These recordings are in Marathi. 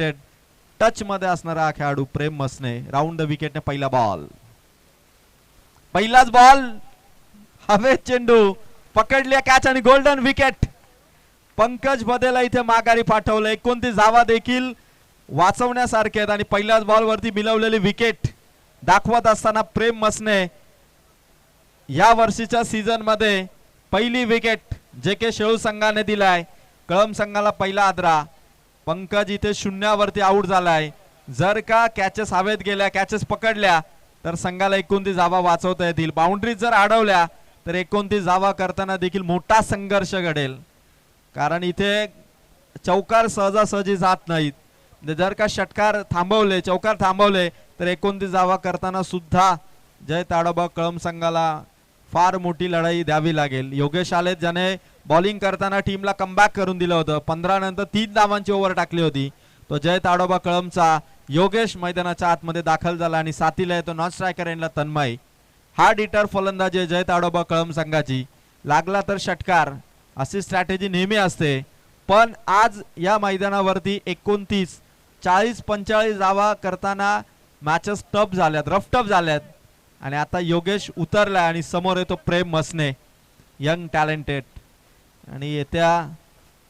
टच मध्ये असणारा हा खेळाडू प्रेम मसने राऊंड द विकेटने पहिला बॉल पहिलाच बॉल हवेत चेंडू पकडले कॅच आणि गोल्डन विकेट पंकज बदेला इथे माघारी पाठवलं एकोणतीस धावा देखील वाचवण्यासारखे आहेत आणि पहिल्याच बॉल वरती मिळवलेली विकेट दाखवत असताना प्रेम मसने या वर्षीच्या सीझनमध्ये पहिली विकेट जे के शेळू संघाने दिलाय. कळम संघाला पहिला आदरा. पंकज इथे शून्यावरती आऊट झालाय. जर का कॅचेस हवेत गेल्या कॅचेस पकडल्या तर संघाला एकोणतीस धावा वाचवता येतील. बाउंड्रीज जर अडवल्या तर एकोणतीस धावा करताना देखील मोठा संघर्ष घडेल. कारण इथे चौकार सहजासहजी जात नाहीत. म्हणजे जर का षटकार थांबवले चौकार थांबवले तर एकोणतीस धावा करताना सुद्धा जय ताडोबा कळम संघाला फार मोठी लढाई द्यावी लागेल. योगेश आलेत ज्याने बॉलिंग करताना टीमला कमबॅक करून दिलं होतं. पंधरा नंतर तीन धावांची ओव्हर टाकली होती. तो जय ताडोबा कळमचा योगेश मैदानाच्या आतमध्ये दाखल झाला आणि साथीला येतो नॉन स्ट्रायकर एंडला तन्मय. हा डिटर फलंदाज आहे जय ताडोबा कळम संघाची. लागला तर षटकार. अशी स्ट्रॅटेजी नेहमी असते. पण आज या मैदानावरती एकोणतीस चाळीस पंचेचाळीस धावा करताना मॅचेस टफ झाल्यात रफ टफ झाल्यात. आणि आता योगेश उतरलाय आणि समोर येतो प्रेम मसने. यंग टॅलेंटेड आणि येत्या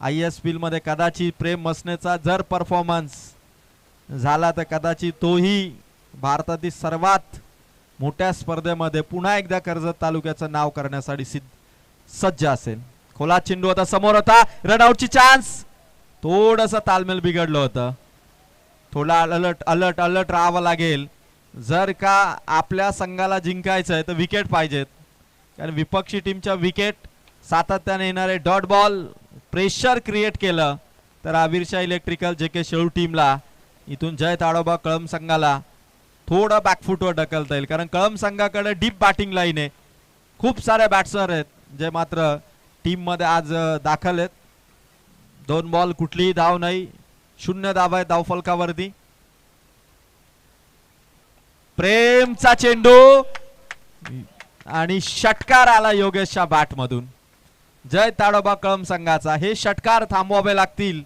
आय एसमध्ये कदाचित प्रेम मसनेचा जर परफॉर्मन्स झाला तर कदाचित तोही भारतातील सर्वात मोठ्या स्पर्धेमध्ये पुन्हा एकदा कर्जत तालुक्याचं नाव करण्यासाठी सिद्ध सज्ज असेल. खोला चेंडू होता समोर होता. रनआउटची चान्स थोडस तालमेल बिघडलं होतं. थोडा अलर्ट अलर्ट अलर्ट राहावं लागेल. जर का आपल्या संघाला जिंकायचं आहे तर विकेट पाहिजेत. कारण विपक्षी टीमच्या विकेट सातत्याने येणारे डॉट बॉल प्रेशर क्रिएट केलं तर आबिरशा इलेक्ट्रिकल जे के शेळू टीमला इथून जय ताडोबा कळम संघाला थोडं बॅकफुटवर ढकलता येईल. कारण कळम संघाकडे डीप बॅटिंग लाईन आहे. खूप सारे बॅट्सर आहेत जे मात्र टीममध्ये आज दाखल आहेत. दोन बॉल कुठलीही धाव नाही. शून्य धाव आहे धावफलकावरती. प्रेमचा चेंडू आणि षटकार आला योगेशच्या बॅटमधून जय ताडोबा कळम संघाचा. हे षटकार थांबवावे लागतील.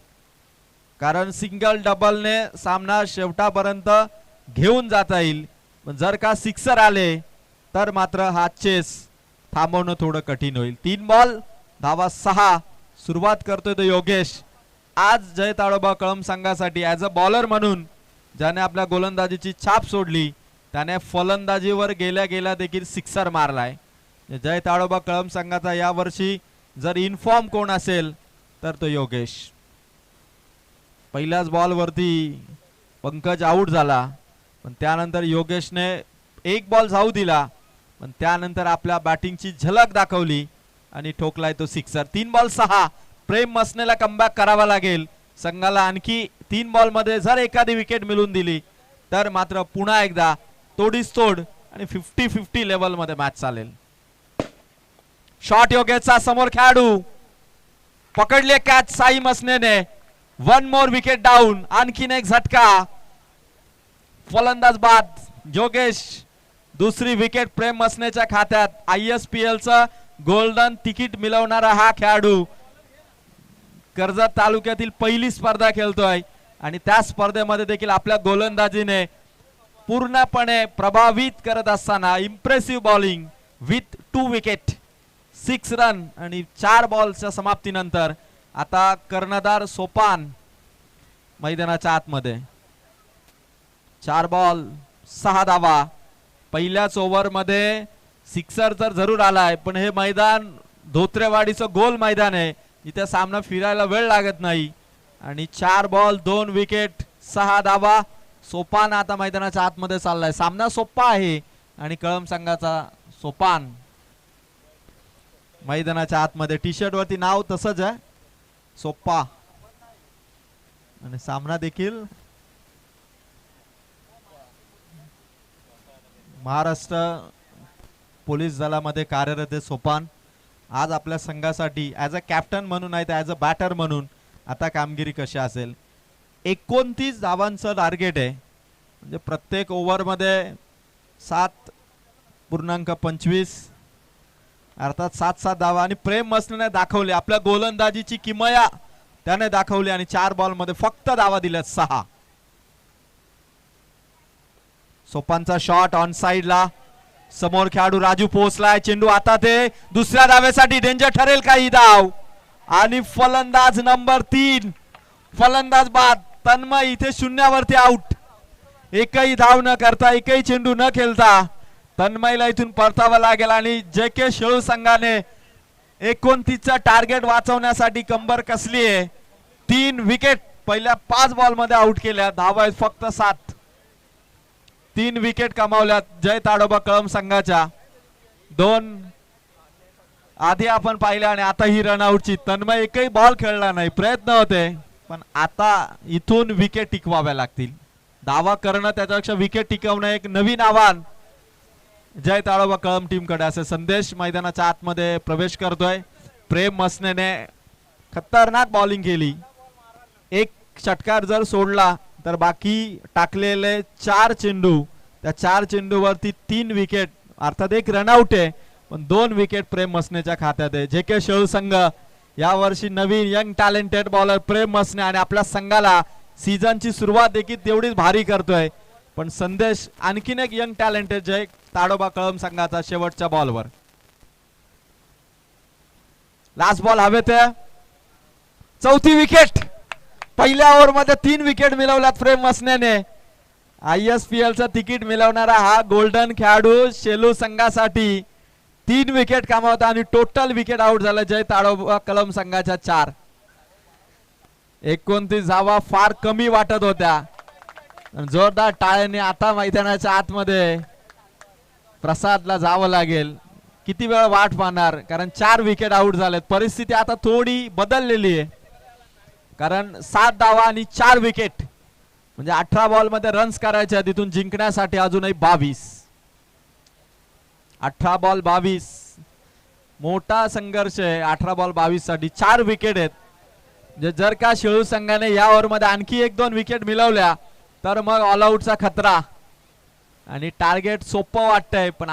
कारण सिंगल डबलने सामना शेवटापर्यंत घेऊन जाता येईल. पण जर का सिक्सर आले तर मात्र हा चेस थांबवणं थोडं कठीण होईल. तीन बॉल धावा सहा. सुरुवात करतोय तो योगेश. आज जय ताडोबा कळम संघासाठी ॲज अ बॉलर म्हणून ज्याने आपल्या गोलंदाजीची छाप सोडली त्याने फलंदाजीवर गेल्या गेल्या देखील सिक्सर मारलाय. जय ताडोबा कळम संघाचा यावर्षी जर इन्फॉर्म कोण असेल तर तो योगेश. पहिल्याच बॉलवरती पंकज आऊट झाला पण त्यानंतर योगेशने एक बॉल जाऊ दिला पण त्यानंतर आपल्या बॅटिंगची झलक दाखवली आणि ठोकलाय तो सिक्सर तीन बॉल सहा. प्रेम मसनेला कमबॅक करावा लागेल. संघाला आणखी तीन बॉलमध्ये जर एखादी विकेट मिळून दिली तर मात्र पुन्हा एकदा तोडीस तोड आणि फिफ्टी फिफ्टी लेवलमध्ये मॅच चालेल. शॉट योगेशचा समोर खेळाडू. पकडले कॅच साई मसनेने. वन मोर विकेट डाऊन आणखीन एक झटका. फलंदाज बाद योगेश दुसरी विकेट प्रेम मसनेच्या खात्यात. आय एस पी एलचं गोल्डन तिकीट मिळवणारा हा खेळाडू. कर्जत तालुक्यातील पहिली स्पर्धा खेळतोय. आणि त्या स्पर्धेमध्ये देखील आपल्या गोलंदाजीने पूर्णपणे प्रभावित करत असताना impressive bowling with two wicket six run आणि चार बॉलच्या समाप्तीनंतर आता कर्णधार सोपान मैदानाच्या आतमध्ये. चार बॉल सहा धावा. पहिल्याच ओव्हरमध्ये सिक्सर तर जरूर आलाय पण हे मैदान धोत्रेवाडीचं गोल मैदान आहे. इथे सामना फिरायला वेळ लागत नाही. आणि चार बॉल दोन विकेट सहा धावा. सोपान आता मैदानाच्या आतमध्ये चाललाय. सामना सोप्पा आहे आणि कळम संघाचा सोपान मैदानाच्या आतमध्ये टी शर्ट वरती नाव तसंच आहे. सोप्पा. आणि सामना देखील. महाराष्ट्र पोलीस दलामध्ये कार्यरत आहे सोपान. आज आपल्या संघासाठी ॲज अ कॅप्टन म्हणून आहे तर ॲज अ बॅटर म्हणून आता कामगिरी कशी असेल? एकोणतीस धावांचं टार्गेट आहे. म्हणजे प्रत्येक ओव्हरमध्ये सात पूर्णांक पंचवीस अर्थात सात सात धावा आणि प्रेम मसने दाखवले. आपल्या गोलंदाजीची किमया त्याने दाखवली आणि चार बॉलमध्ये फक्त धावा दिल्या सहा. सोपांचा शॉट ऑन साइडला समोर खेळाडू राजू पोहोचलाय. चेंडू आता ते दुसऱ्या धावेसाठी डेंजर ठरेल का ही धाव? आणि फलंदाज नंबर तीन. फलंदाज बाद. तन्मय इथे शून्यावरती आउट एकही धाव न करता एकही चेंडू न खेळता तन्मयला इथून परतावं लागेल आणि जे के शेळू संघाने एकोणतीसचा टार्गेट वाचवण्यासाठी कंबर कसली आहे? तीन विकेट. पहिल्या पाच बॉलमध्ये आउट केल्या. धावा आहेत फक्त सात. तीन विकेट कमावल्यात जय ताडोबा कळम संघाच्या. दोन आधी आपण पाहिलं आणि आता ही रनआउटची तन्मय एकही बॉल खेळला नाही. प्रयत्न होते पण आता इथून विकेट टिकवाव्या लागतील. दावा करणं त्याच्यापेक्षा विकेट टिकवणं एक नवीन आव्हान. जय ताळोबा कळम टीमकडे असे संदेश मैदानाच्या आतमध्ये प्रवेश करतोय. प्रेम मसनेने खतरनाक बॉलिंग केली. एक षटकार जर सोडला तर बाकी टाकलेले चार चेंडू त्या चार चेंडूवरती तीन विकेट अर्थात एक रनआउट आहे पण दोन विकेट प्रेम मसनेच्या खात्यात आहे. जे के शेळू संघ यावर्षी नवीन young talented bowler Prem Masne आणि आपल्या संघाला सीझनची सुरुवात देखील तेवढीच भारी करतोय. पण संदेश आणखीन एक यंग टॅलेंटेड जय ताडोबा कळम संघाचा शेवटच्या बॉलवर लास्ट बॉल हवे ते. चौथी विकेट पहिल्या ओव्हरमध्ये तीन विकेट मिळवल्यात Prem मसन्याने I S P L ticket मिळवणारा हा गोल्डन खेळाडू शेलू संघासाठी तीन विकेट कामावता आणि टोटल विकेट आउट झाला जय ताडोबा कलम संघाच्या चार. एकोणतीस धावा फार कमी वाटत होत्या. जोरदार टाळ्याने आता मैदानाच्या आतमध्ये प्रसादला जावं लागेल. किती वेळ वाट पाहणार? कारण चार विकेट आउट झालेत. परिस्थिती आता थोडी बदललेली आहे. कारण सात धावा आणि चार विकेट म्हणजे अठरा बॉलमध्ये रन्स करायच्या तिथून जिंकण्यासाठी अजूनही बावीस. अठरा बॉल बावीस. मोठा संघर्ष आहे. अठरा बॉल बावीससाठी चार विकेट आहेत. जर का शेळू संघाने या ओव्हरमध्ये आणखी एक दोन विकेट मिळवल्या तर मग ऑलआउटचा खतरा. आणि टार्गेट सोपं वाटतंय पण